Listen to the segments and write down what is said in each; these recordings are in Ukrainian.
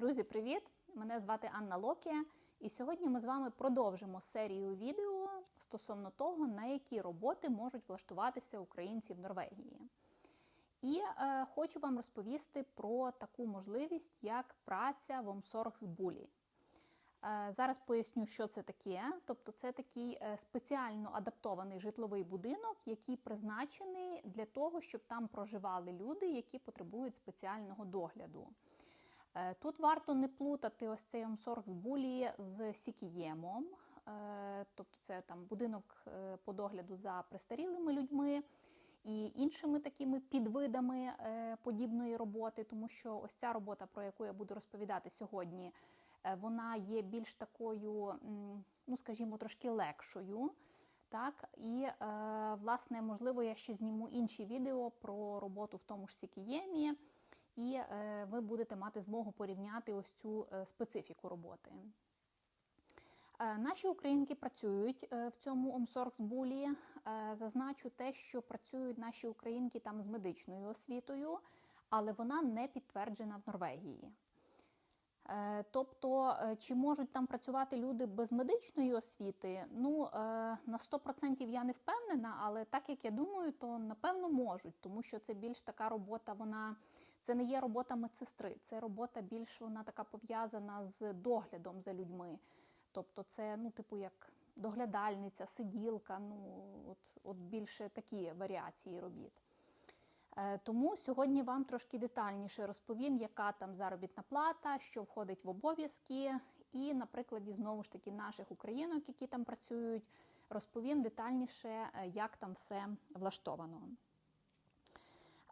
Друзі, привіт! Мене звати Анна Локія, і сьогодні ми з вами продовжимо серію відео стосовно того, на які роботи можуть влаштуватися українці в Норвегії. І е, хочу вам розповісти про таку можливість, як праця в Омсоргсбулі. Е, Зараз поясню, що це таке. Тобто, це такий е, спеціально адаптований житловий будинок, який призначений для того, щоб там проживали люди, які потребують спеціального догляду. Е, Тут варто не плутати ось цей Омсоргсбулі з Сікіємом, Е, тобто це там будинок е, по догляду за престарілими людьми і іншими такими підвидами подібної роботи, тому що ось ця робота, про яку я буду розповідати сьогодні, вона є більш такою, ну скажімо, трошки легшою. Так, і власне, можливо, я ще зніму інші відео про роботу в тому ж Сікіємі, і е, ви будете мати змогу порівняти ось цю е, специфіку роботи. Е, Наші українки працюють в цьому Омсоргсбулі. Е, Зазначу те, що працюють наші українки там з медичною освітою, але вона не підтверджена в Норвегії. Е, Тобто, е, чи можуть там працювати люди без медичної освіти? Ну, е, на 100% я не впевнена, але так як я думаю, то напевно можуть, тому що це більш така робота, вона це не є робота медсестри, це робота більш вона така пов'язана з доглядом за людьми. Тобто, це, ну, типу, як доглядальниця, сиділка, ну, от, от більше такі варіації робіт. Е, Тому сьогодні вам трошки детальніше розповім, яка там заробітна плата, що входить в обов'язки, і на прикладі знову ж таки наших українок, які там працюють, розповім детальніше, е, як там все влаштовано.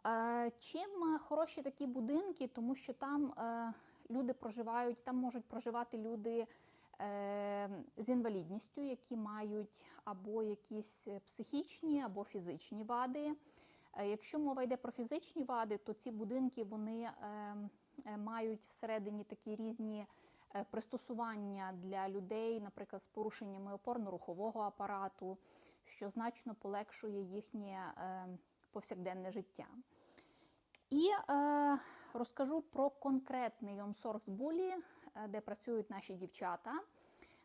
Е, Чим хороші такі будинки, тому що там люди проживають, там можуть проживати люди з інвалідністю, які мають або якісь психічні, або фізичні вади. Е, Якщо мова йде про фізичні вади, то ці будинки вони е, е, мають всередині такі різні е, пристосування для людей, наприклад, з порушеннями опорно-рухового апарату, що значно полегшує їхнє е, повсякденне життя. І е, розкажу про конкретний Омсоргсбулі, де працюють наші дівчата.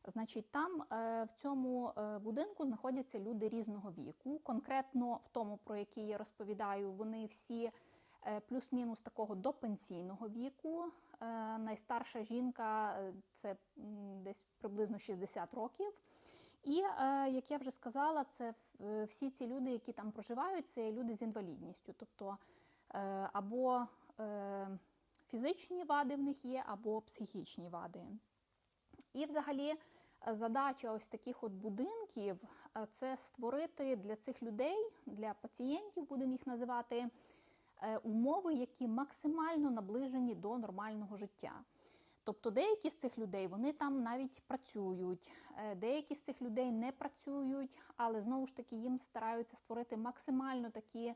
Значить, там е, в цьому е, будинку знаходяться люди різного віку. Конкретно в тому, про який я розповідаю, вони всі е, плюс-мінус такого допенсійного віку. Найстарша жінка це десь приблизно 60 років. І як я вже сказала, це всі ці люди, які там проживають, це люди з інвалідністю. Тобто або фізичні вади в них є, або психічні вади. І, взагалі, задача ось таких от будинків е, це створити для цих людей, для пацієнтів, будемо їх називати, е, умови, які максимально наближені до нормального життя. Тобто деякі з цих людей вони там навіть працюють, е, деякі з цих людей не працюють, але знову ж таки їм стараються створити максимально такі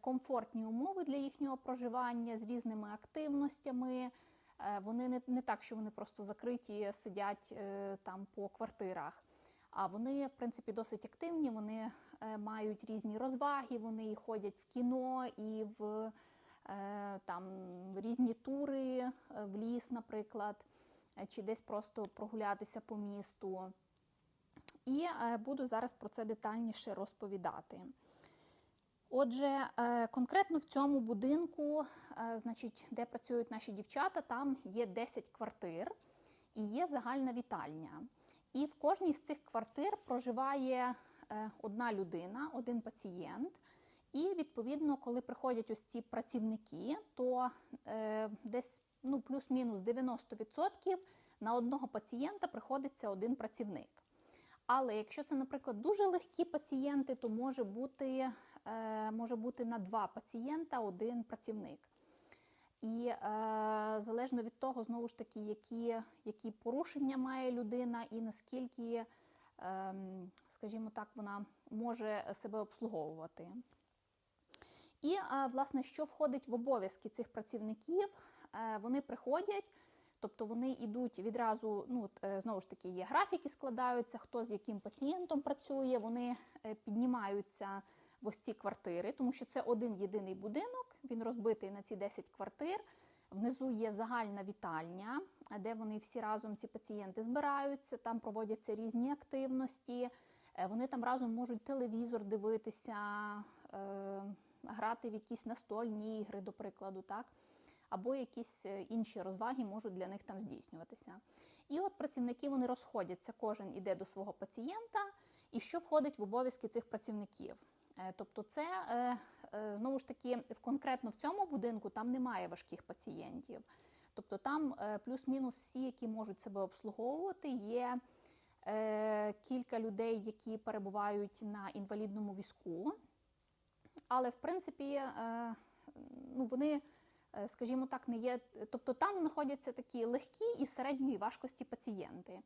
комфортні умови для їхнього проживання з різними активностями. Е, Вони не, не так, що вони просто закриті, сидять е, там по квартирах. А вони, в принципі, досить активні. Вони е, мають різні розваги, вони ходять в кіно і в там різні тури в ліс, наприклад, чи десь просто прогулятися по місту. І буду зараз про це детальніше розповідати. Отже, е, конкретно в цьому будинку, е, значить, де працюють наші дівчата, там є 10 квартир і є загальна вітальня. І в кожній з цих квартир проживає е, одна людина, один пацієнт. І відповідно, коли приходять ось ці працівники, то десь ну, плюс-мінус 90% на одного пацієнта приходиться один працівник. Але якщо це, наприклад, дуже легкі пацієнти, то може бути, може бути на два пацієнта один працівник. І е, залежно від того, знову ж таки, які, які порушення має людина, і наскільки, е, скажімо так, вона може себе обслуговувати. І, е, власне, що входить в обов'язки цих працівників, е, вони приходять. Тобто вони йдуть відразу, ну е, знову ж таки, є графіки, складаються, хто з яким пацієнтом працює, вони е, піднімаються в ось ці квартири, тому що це один єдиний будинок, він розбитий на ці 10 квартир. Внизу є загальна вітальня, де вони всі разом, ці пацієнти, збираються, там проводяться різні активності. Е, Вони там разом можуть телевізор дивитися, е, грати в якісь настольні ігри, до прикладу, так? або якісь е, інші розваги можуть для них там здійснюватися. І от працівники вони розходяться, кожен іде до свого пацієнта, і що входить в обов'язки цих працівників. Е, Тобто, це е, е, знову ж таки конкретно в цьому будинку там немає важких пацієнтів. Тобто там плюс-мінус всі, які можуть себе обслуговувати, є кілька людей, які перебувають на інвалідному візку. Але в принципі, ну вони, скажімо так, не є. Тобто там знаходяться такі легкі і середньої важкості пацієнти.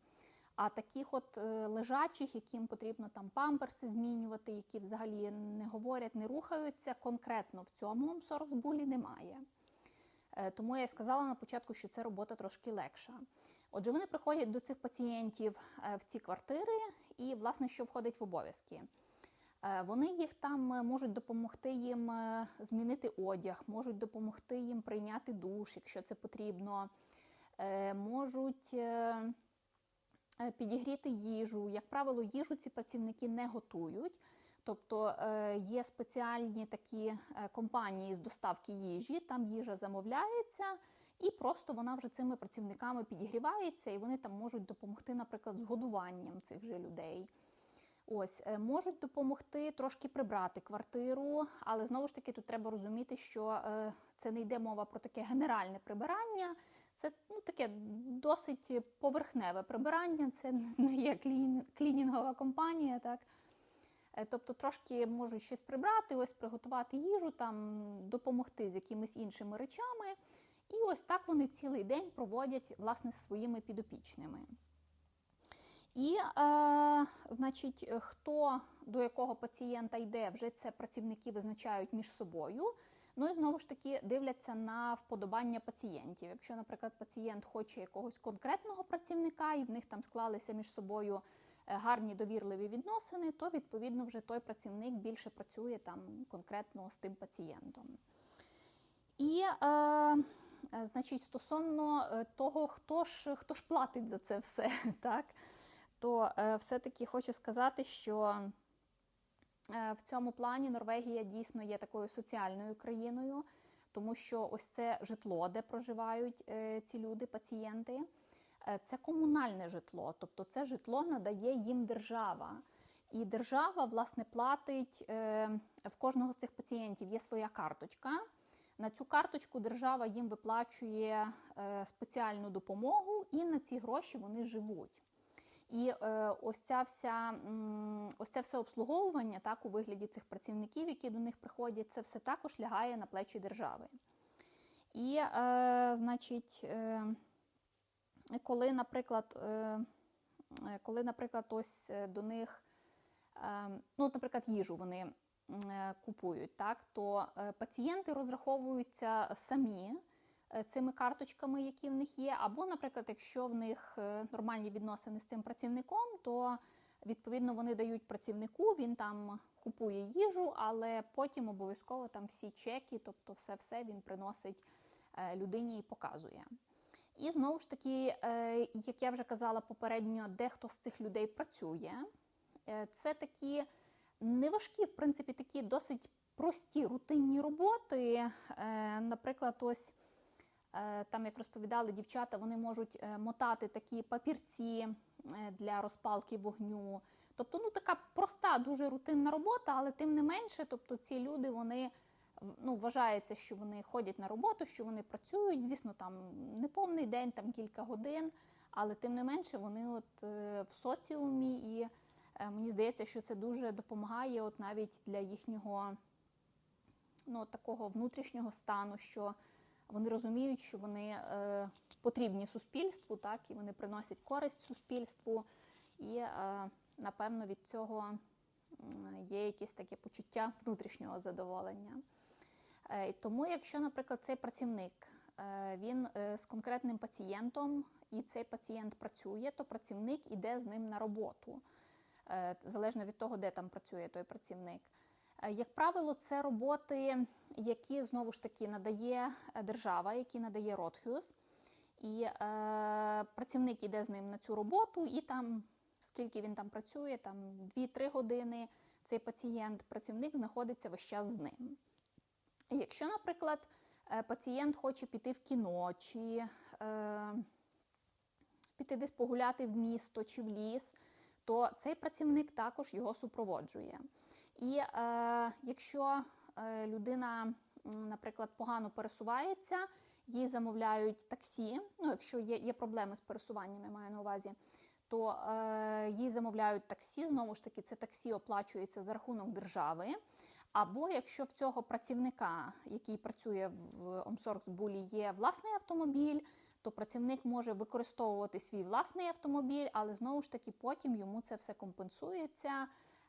А таких от е, лежачих, яким потрібно там памперси змінювати, які взагалі не говорять, не рухаються, конкретно в цьому Сороксбулі немає. Е, Тому я сказала на початку, що це робота трошки легша. Отже, вони приходять до цих пацієнтів е, в ці квартири, і, власне, що входить в обов'язки. Вони їх там можуть допомогти їм змінити одяг, можуть допомогти їм прийняти душ, якщо це потрібно, можуть підігріти їжу. Як правило, їжу ці працівники не готують. Тобто е, є спеціальні такі е, компанії з доставки їжі, там їжа замовляється, і просто вона вже цими працівниками підігрівається, і вони там можуть допомогти, наприклад, з годуванням цих же людей. Ось е, можуть допомогти трошки прибрати квартиру, але знову ж таки тут треба розуміти, що е, це не йде мова про таке генеральне прибирання. Це ну таке досить поверхневе прибирання. Це не є клінінгова компанія, так. Е, Тобто трошки можуть щось прибрати, ось приготувати їжу, там допомогти з якимись іншими речами. І ось так вони цілий день проводять власне з своїми підопічними. І, е, значить, хто до якого пацієнта йде, вже це працівники визначають між собою. Ну і знову ж таки дивляться на вподобання пацієнтів. Якщо, наприклад, пацієнт хоче якогось конкретного працівника, і в них там склалися між собою е, гарні довірливі відносини, то відповідно вже той працівник більше працює там конкретно з тим пацієнтом. І, е, е, значить, стосовно е, того, хто ж, хто ж платить за це все, так, то е, все-таки хочу сказати, що в цьому плані Норвегія дійсно є такою соціальною країною, тому що ось це житло, де проживають е, ці люди, пацієнти, е, це комунальне житло, тобто це житло надає їм держава. І держава, власне, платить е, в кожного з цих пацієнтів є своя карточка. На цю карточку держава їм виплачує е, спеціальну допомогу, і на ці гроші вони живуть. І е, ось ця вся ось це все обслуговування так у вигляді цих працівників, які до них приходять, це все також лягає на плечі держави. І, е, значить, е, коли, наприклад, е, е, коли, наприклад, ось е, до них, е, ну, наприклад, їжу вони купують, так, то пацієнти розраховуються самі цими карточками, які в них є. Або, наприклад, якщо в них е, нормальні відносини з цим працівником, то відповідно вони дають працівнику, він там купує їжу, але потім обов'язково там всі чеки, тобто все-все він приносить е, людині і показує. І знову ж таки, е, як я вже казала попередньо, дехто з цих людей працює. Е, Це такі неважкі, в принципі, такі досить прості рутинні роботи. Е, Наприклад, ось е, там, як розповідали дівчата, вони можуть е, мотати такі папірці е, для розпалки вогню. Тобто, ну така проста, дуже рутинна робота, але тим не менше, тобто ці люди вони ну, вважається, що вони ходять на роботу, що вони працюють. Звісно, там не повний день, там кілька годин, але тим не менше вони от е, в соціумі, і е, мені здається, що це дуже допомагає, от навіть для їхнього ну, такого внутрішнього стану, що вони розуміють, що вони е, потрібні суспільству, так, і вони приносять користь суспільству, і е, напевно від цього є якесь таке почуття внутрішнього задоволення. Е, Тому, якщо, наприклад, цей працівник він з конкретним пацієнтом, і цей пацієнт працює, то працівник іде з ним на роботу, залежно від того, де там працює той працівник. Е, Як правило, це роботи, які знову ж таки надає е, держава, які надає Ротхюс. І е, працівник іде з ним на цю роботу, і там, скільки він там працює, там 2-3 години цей пацієнт, працівник знаходиться весь час з ним. Якщо, наприклад, е, пацієнт хоче піти в кіно, чи е, піти десь погуляти в місто чи в ліс, то цей працівник також його супроводжує. І е, якщо е, людина, наприклад, погано пересувається, їй замовляють таксі, ну якщо є, є проблеми з пересуванням, я маю на увазі, то е, їй замовляють таксі. Знову ж таки, це таксі оплачується за рахунок держави. Або якщо в цього працівника, який працює в Омсоргсбулі, є власний автомобіль, то працівник може використовувати свій власний автомобіль, але знову ж таки потім йому це все компенсується.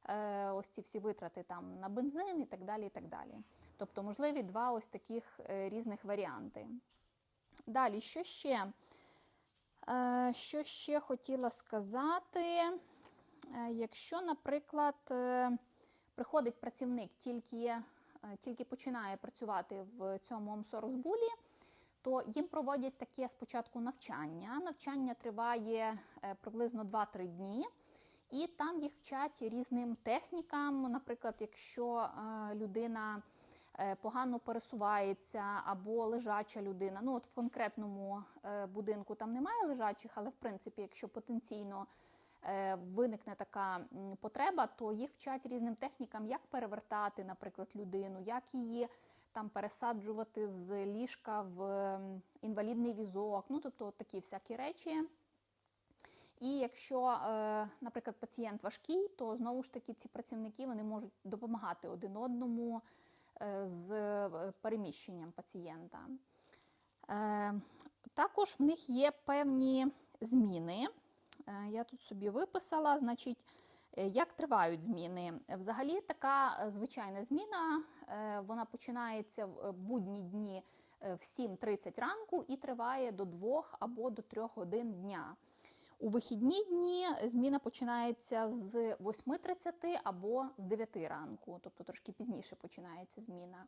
Е, Ось ці всі витрати там на бензин і так далі. і так далі. Тобто можливі два ось таких е, різних варіанти. Далі, що ще? Е, Що ще хотіла сказати? Якщо, наприклад, приходить працівник, тільки, тільки починає працювати в цьому Омсоргсбулі, то їм проводять таке спочатку навчання. Навчання триває приблизно 2-3 дні. І там їх вчать різним технікам. Наприклад, якщо е, людина е, погано пересувається або лежача людина. Ну, от в конкретному е, будинку там немає лежачих, але в принципі, якщо потенційно виникне така потреба, то їх вчать різним технікам, як перевертати, наприклад, людину, як її там пересаджувати з ліжка в інвалідний візок. Ну, тобто, такі всякі речі. І якщо, е, наприклад, пацієнт важкий, то знову ж таки ці працівники вони можуть допомагати один одному е, з е, переміщенням пацієнта. Також в них є певні зміни. Я тут собі виписала, значить, як тривають зміни. Взагалі, така звичайна зміна, вона починається в будні дні в 7.30 ранку і триває до 2 або до 3 годин дня. У вихідні дні зміна починається з 8.30 або з 9 ранку, тобто трошки пізніше починається зміна.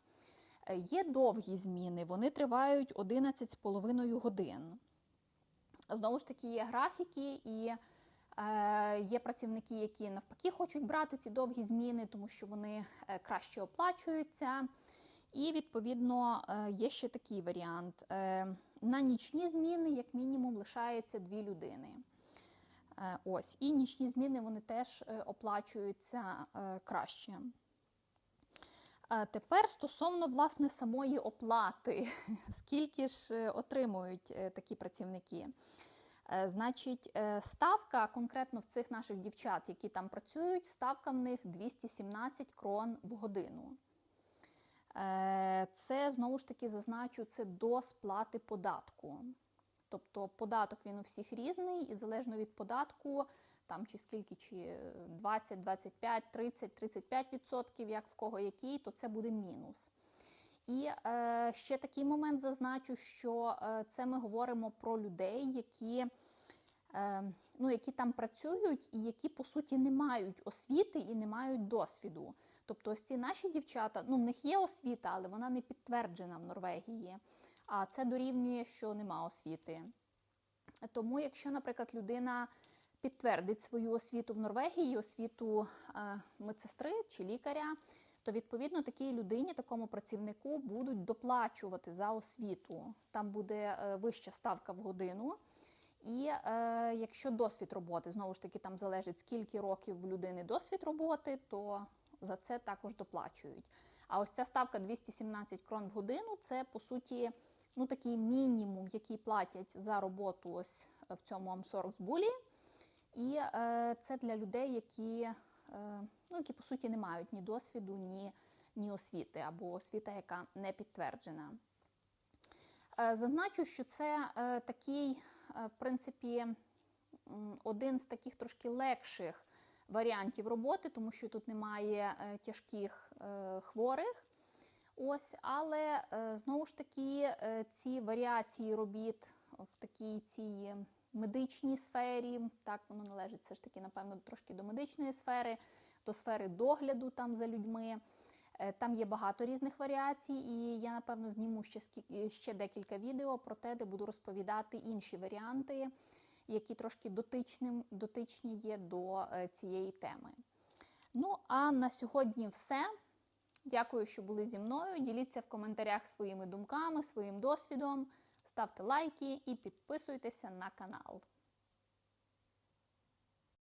Е, Є довгі зміни, вони тривають 11,5 годин. Знову ж таки, є графіки і е, є працівники, які навпаки хочуть брати ці довгі зміни, тому що вони е, краще оплачуються. І, відповідно, е, є ще такий варіант. На нічні зміни, як мінімум, лишається дві людини. Е, Ось, і нічні зміни вони теж е, оплачуються е, краще. Тепер стосовно власне самої оплати, скільки ж отримують такі працівники. Значить, ставка конкретно в цих наших дівчат, які там працюють, ставка в них 217 крон в годину. Це знову ж таки зазначу, це до сплати податку. Тобто податок він у всіх різний, і залежно від податку, там чи скільки, чи 20, 25, 30, 35 відсотків, як в кого який, то це буде мінус. І е, ще такий момент зазначу, що е, це ми говоримо про людей, які, е, ну, які там працюють і які, по суті, не мають освіти і не мають досвіду. Тобто, ось ці наші дівчата, ну, в них є освіта, але вона не підтверджена в Норвегії. А це дорівнює, що нема освіти. Тому, якщо, наприклад, людина підтвердить свою освіту в Норвегії, освіту е, медсестри чи лікаря, то відповідно такій людині, такому працівнику будуть доплачувати за освіту. Там буде е, вища ставка в годину. І е, якщо досвід роботи, знову ж таки, там залежить скільки років в людини досвід роботи, то за це також доплачують. А ось ця ставка 217 крон в годину це по суті ну, такий мінімум, який платять за роботу ось в цьому Амсоргсбулі. І е, це для людей, які, е, ну, які по суті не мають ні досвіду, ні, ні освіти, або освіта, яка не підтверджена. Е, зазначу, що це е, такий, е, в принципі, один з таких трошки легших варіантів роботи, тому що тут немає е, тяжких е, хворих. Ось, але е, знову ж таки, е, ці варіації робіт в такій цій медичній сфері, так воно належить все ж таки, напевно, трошки до медичної сфери, до сфери догляду там за людьми. Е, Там є багато різних варіацій, і я напевно зніму ще ще декілька відео про те, де буду розповідати інші варіанти, які трошки дотичним, дотичні є до цієї теми. Ну а на сьогодні все. Дякую, що були зі мною. Діліться в коментарях своїми думками, своїм досвідом, ставте лайки і підписуйтеся на канал.